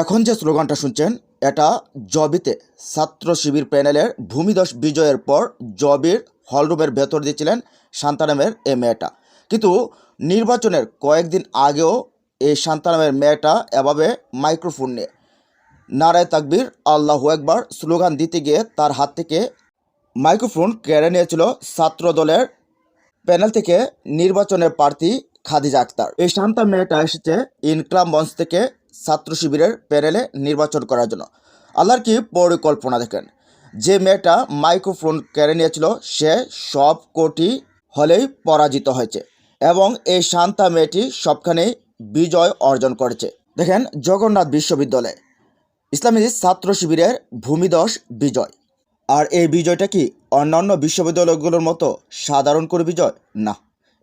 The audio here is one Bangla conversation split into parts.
এখন যে স্লোগানটা শুনছেন, এটা জবিতে ছাত্র শিবির প্যানেলের ভূমিদশ বিজয়ের পর জবির হলরুমের ভেতর দিয়েছিলেন শান্তানামের এই মেয়েটা। কিন্তু নির্বাচনের কয়েকদিন আগেও এই শান্তানামের মেয়েটা এভাবে মাইক্রোফোন নিয়ে। নারায় তাকবির, আল্লাহ একবার স্লোগান দিতে গিয়ে তার হাত থেকে মাইক্রোফোন কেড়ে নিয়েছিল ছাত্র দলের প্যানেল থেকে নির্বাচনের প্রার্থী খাদিজা আক্তার এই শান্তা মেয়েটা এসেছে ইনকলাম মঞ্চ থেকে ছাত্র শিবিরের প্যানেলে নির্বাচন করার জন্য। আল্লাহর কি পরিকল্পনা দেখেন? যে মেয়েটা মাইক্রোফোন কেড়ে নিয়েছিল, সে সব কোটি হলেই পরাজিত হয়েছে এবং এই শান্তা মেয়েটি সবখানেই বিজয় অর্জন করেছে। দেখেন জগন্নাথ বিশ্ববিদ্যালয়ে, ইসলামী ছাত্র শিবিরের ভূমিদশ বিজয়। আর এই বিজয়টা কি অন্যান্য বিশ্ববিদ্যালয়গুলোর মতো সাধারণ করে বিজয়? না।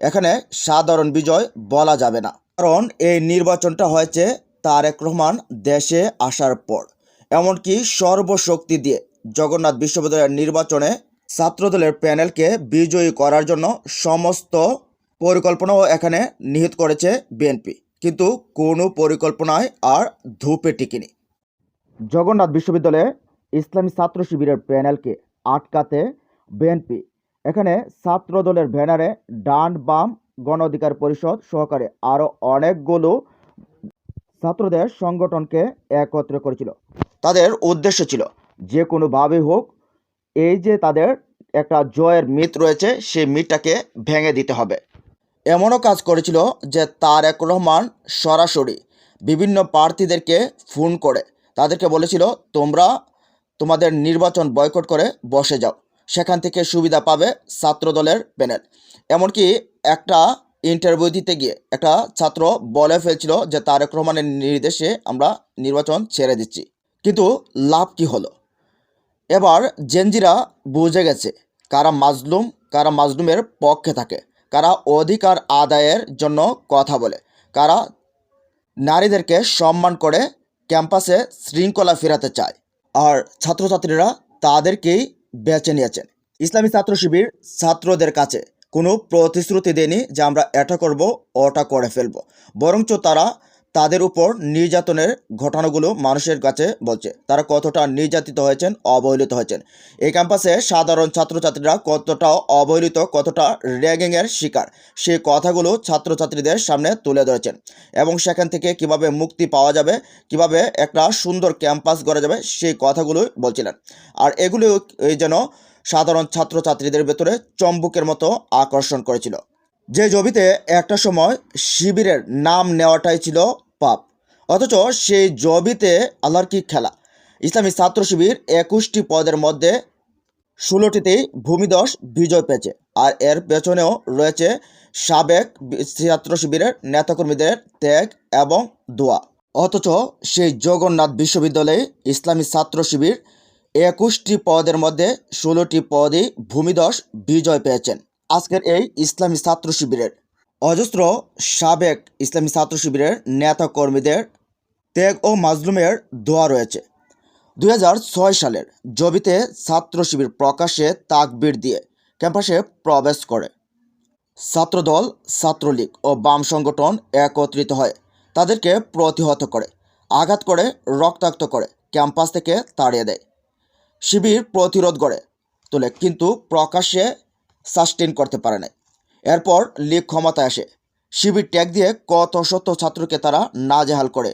এখানে সাধারণ বিজয় বলা যাবে না। কারণ এই নির্বাচনটা হয়েছে তারেক রহমান দেশে আসার পর। এমনকি সর্বশক্তি দিয়ে জগন্নাথ বিশ্ববিদ্যালয়ের নির্বাচনে ছাত্রদলের প্যানেলকে বিজয়ী করার জন্য সমস্ত পরিকল্পনাও এখানে নিহিত করেছে বিএনপি। কিন্তু কোনো পরিকল্পনায় আর ধূপে টিকিনি। জগন্নাথ বিশ্ববিদ্যালয়ে ইসলামী ছাত্র শিবিরের প্যানেলকে আটকাতে বিএনপি। এখানে ছাত্র দলের ব্যানারে ডান বাম গণ অধিকার পরিষদ সহকারে আরও অনেকগুলো ছাত্রদের সংগঠনকে একত্র করেছিল। তাদের উদ্দেশ্য ছিল যে কোনোভাবেই হোক, এই যে তাদের একটা জয়ের মিত রয়েছে, সেই মিটটাকে ভেঙে দিতে হবে। এমনও কাজ করেছিল যে তারেক রহমান সরাসরি বিভিন্ন প্রার্থীদেরকে ফোন করে, তাদেরকে বলেছিল, তোমরা তোমাদের নির্বাচন বয়কট করে বসে যাও। সেখান থেকে সুবিধা পাবে ছাত্র দলের প্যানেল। এমনকি একটা ইন্টারভিউ দিতে গিয়ে একটা ছাত্র বলে ফেলছিল যে তারেক রহমানের নির্দেশে আমরা নির্বাচন ছেড়ে দিচ্ছি। কিন্তু লাভ কি হলো? এবার জেনজিরা বুঝে গেছে কারা মাজলুম, কারা মাজলুমের পক্ষে থাকে, কারা অধিকার আদায়ের জন্য কথা বলে, কারা নারীদেরকে সম্মান করে ক্যাম্পাসে শৃঙ্খলা ফেরাতে চায়। আর ছাত্রছাত্রীরা তাদেরকেই বেছে নিয়েছেন। ইসলামী ছাত্র শিবির ছাত্রদের কাছে কোনো প্রতিশ্রুতি দেয়নি যে আমরা এটা করব, ওটা করে ফেলব। বরঞ্চ তারা তাদের উপর নির্যাতনের ঘটনাগুলো মানুষের কাছে বলছে। তারা কতটা নির্যাতিত হয়েছেন, অবহেলিত হয়েছেন। এই ক্যাম্পাসে সাধারণ ছাত্রছাত্রীরা কতটা অবহেলিত, কতটা র্যাগিংয়ের শিকার, সেই কথাগুলো ছাত্রছাত্রীদের সামনে তুলে ধরেছেন। এবং সেখান থেকে কীভাবে মুক্তি পাওয়া যাবে, কীভাবে একটা সুন্দর ক্যাম্পাস গড়া যাবে, সেই কথাগুলো বলছিলেন। আর এগুলো এই যেন সাধারণ ছাত্রছাত্রীদের ভেতরে চম্বুকের মতো আকর্ষণ করেছিল। যে জবিতে একটা সময় শিবিরের নাম নেওয়াটাই ছিল পাপ। অথচ সেই জবিতে আল্লাহর কি খেলা? ইসলামী ছাত্র শিবির একুশটি পদের মধ্যে ষোলোটিতেই ভূমিদশ বিজয় পেয়েছে। আর এর পেছনেও রয়েছে সাবেক ছাত্র শিবিরের নেতাকর্মীদের ত্যাগ এবং দোয়া। অথচ সেই জগন্নাথ বিশ্ববিদ্যালয়ে ইসলামী ছাত্র শিবির একুশটি পদের মধ্যে ষোলোটি পদই ভূমিদশ বিজয় পেয়েছেন। আজকের এই ইসলামী ছাত্র শিবিরের অজস্র সাবেক ইসলামী ছাত্র শিবিরের নেতা কর্মীদের ত্যাগ ও মাজলুমের দোয়া রয়েছে। দুই হাজার ছয় সালের জবিতে ছাত্র শিবির প্রকাশ্যে তাকবির দিয়ে ক্যাম্পাসে প্রবেশ করে। ছাত্রদল, ছাত্রলীগ ও বাম সংগঠন একত্রিত হয়। তাদেরকে প্রতিহত করে, আঘাত করে, রক্তাক্ত করে ক্যাম্পাস থেকে তাড়িয়ে দেয়। শিবির প্রতিরোধ গড়ে তোলে, কিন্তু প্রকাশ্যে সাস্টেন করতে পারে না এরপর লীগ ক্ষমতায় আসে। শিবির ট্যাগ দিয়ে কত শত ছাত্রকে তারা নাজেহাল করে,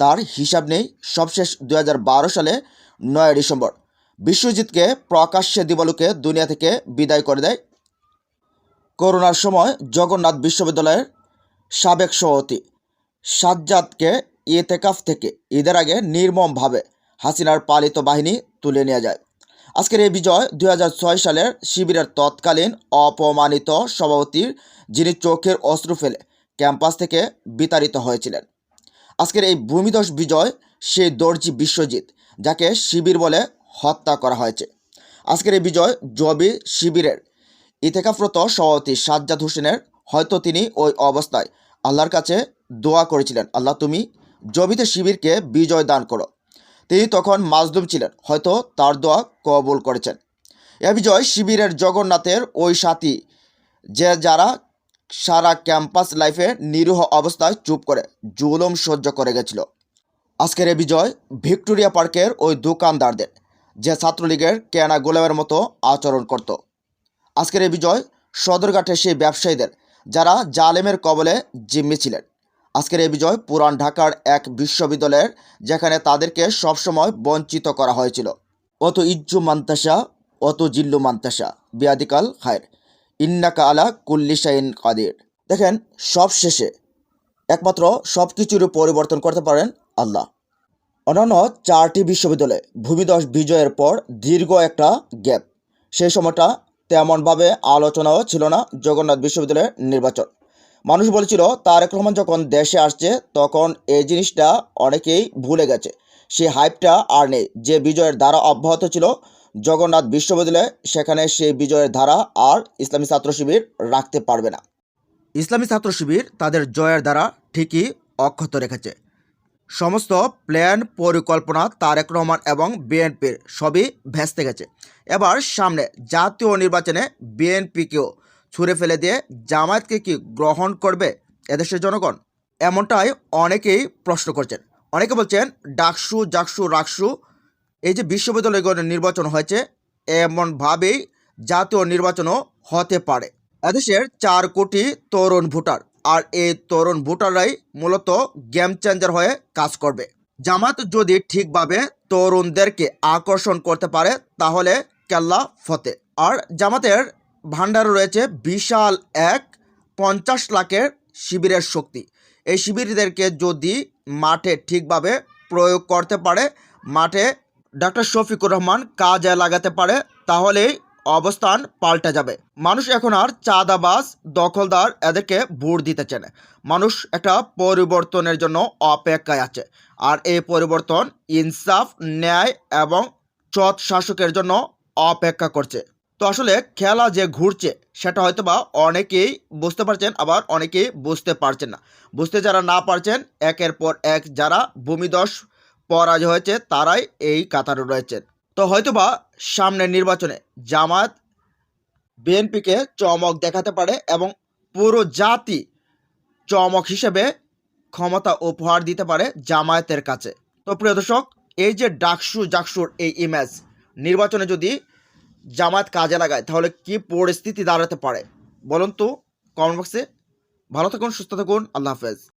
তার হিসাব নেই। সবশেষ দু হাজার বারো সালে নয় ডিসেম্বর বিশ্বজিৎকে প্রকাশ্যে দিবালুকে দুনিয়া থেকে বিদায় করে দেয় করোনার সময় জগন্নাথ বিশ্ববিদ্যালয়ের সাবেক সভাপতি সাজ্জাদকে ইতেকাফ থেকে ঈদের আগে নির্মমভাবে হাসিনার পালিত বাহিনী তুলে নিয়ে যায়। আজকের এই বিজয় দুই হাজার ছয় সালের শিবিরের তৎকালীন অপমানিত সভাপতির, যিনি চোখের অস্ত্র ফেলে ক্যাম্পাস থেকে বিতাড়িত হয়েছিলেন। আজকের এই ভূমিদশ বিজয় সেই দর্জি বিশ্বজিৎ, যাকে শিবির বলে হত্যা করা হয়েছে। আজকের এই বিজয় জবি শিবিরের ইতেকাফরত সভাপতি সাজ্জাদ হোসেনের, হয়তো তিনি ওই অবস্থায় আল্লাহর কাছে দোয়া করেছিলেন, আল্লাহ, তুমি জবিতে শিবিরকে বিজয় দান করো। তিনি তখন মাজলুম ছিলেন, হয়তো তার দোয়া কবুল করেছেন। এ বিজয় শিবিরের জগন্নাথের ওই সাথী, যে যারা সারা ক্যাম্পাস লাইফে নিরীহ অবস্থায় চুপ করে, জুলুম সহ্য করে গেছিল। আজকের এ বিজয় ভিক্টোরিয়া পার্কের ওই দোকানদারদের, যে ছাত্রলীগের কেনা গোলামের মতো আচরণ করত। আজকের এ বিজয় সদরঘাটের সেই ব্যবসায়ীদের, যারা জালেমের কবলে জিম্মি ছিলেন। আজকের এই বিজয় পুরান ঢাকার এক বিশ্ববিদ্যালয়ের, যেখানে তাদেরকে সবসময় বঞ্চিত করা হয়েছিল। অত ইজ্জু মান্তাসা, অত জিল্লু মান্তাসা। বিয়াদিকাল খায়ের। ইন্নাকা আলা কুল্লিশাইন কাদির। দেখেন সব শেষে একমাত্র সব কিছুরই পরিবর্তন করতে পারেন আল্লাহ। অন্যান্য চারটি বিশ্ববিদ্যালয়ে ভূমিদশ বিজয়ের পর দীর্ঘ একটা গ্যাপ। সেই সময়টা তেমনভাবে আলোচনাও ছিল না জগন্নাথ বিশ্ববিদ্যালয়ের নির্বাচন। মানুষ বলেছিল, তারেক রহমান যখন দেশে আসছে, তখন এই জিনিসটা অনেকেই ভুলে গেছে। সেই হাইপটা আর নেই। যে বিজয়ের ধারা অব্যাহত ছিল জগন্নাথ বিশ্ববিদ্যালয়ে সেখানে সেই বিজয়ের ধারা আর ইসলামী ছাত্র শিবির রাখতে পারবে না। ইসলামী ছাত্র শিবির তাদের জয়ের দ্বারা ঠিকই অক্ষত রেখেছে। সমস্ত প্ল্যান, পরিকল্পনা তারেক রহমান এবং বিএনপির সবই ভেস্তে গেছে। এবার সামনে জাতীয় নির্বাচনে বিএনপিকেও ছুঁড়ে ফেলে দিয়ে জামায়াতকে কি গ্রহণ করবে এদেশের জনগণ? এমনটাই অনেকেই প্রশ্ন করছেন। অনেকে বলছেন, ডাকসু, জাকসু, রাকসু, এই যে বিশ্ববিদ্যালয়গণের নির্বাচন হয়েছে, এমনভাবেই জাতীয় নির্বাচনও হতে পারে। এদেশের চার কোটি তরুণ ভোটার, আর এই তরুণ ভোটাররাই মূলত গেম চেঞ্জার হয়ে কাজ করবে। জামাত যদি ঠিকভাবে তরুণদেরকে আকর্ষণ করতে পারে, তাহলে কেল্লা ফতে। আর জামাতের ভান্ডারে রয়েছে বিশাল এক পঞ্চাশ লাখের শিবিরের শক্তি। এই শিবিরদেরকে যদি মাঠে ঠিকভাবে প্রয়োগ করতে পারে, মাঠে ডক্টর শফিকুর রহমান কাজে লাগাতে পারে, তাহলেই অবস্থান পাল্টে যাবে। মানুষ এখন আর চাঁদাবাজ, দখলদার এদেরকে ভোট দিতে চায় না। মানুষ একটা পরিবর্তনের জন্য অপেক্ষায় আছে। আর এই পরিবর্তন ইনসাফ, ন্যায় এবং সৎ শাসকের জন্য অপেক্ষা করছে। তো আসলে খেলা যে ঘুরছে, সেটা হয়তো বা অনেকেই বুঝতে পারছেন, আবার অনেকেই বুঝতে পারছেন না। বুঝতে যারা না পারছেন, একের পর এক যারা ভূমিদশ পরাজয় হয়েছে, তারাই এই কাতারে রয়েছেন। তো হয়তোবা সামনের নির্বাচনে জামায়াত বিএনপিকে চমক দেখাতে পারে এবং পুরো জাতি চমক হিসেবে ক্ষমতা উপহার দিতে পারে জামায়াতের কাছে। তো প্রিয় দর্শক, এই যে ডাকসু জাকসুর এই ইমেজ নির্বাচনে যদি জামায়াত কাজে লাগায়, তাহলে কি পরিস্থিতি দাঁড়াতে পারে? বলুন তো কমেন্ট বক্সে ভালো থাকুন, সুস্থ থাকুন, আল্লাহ হাফেজ।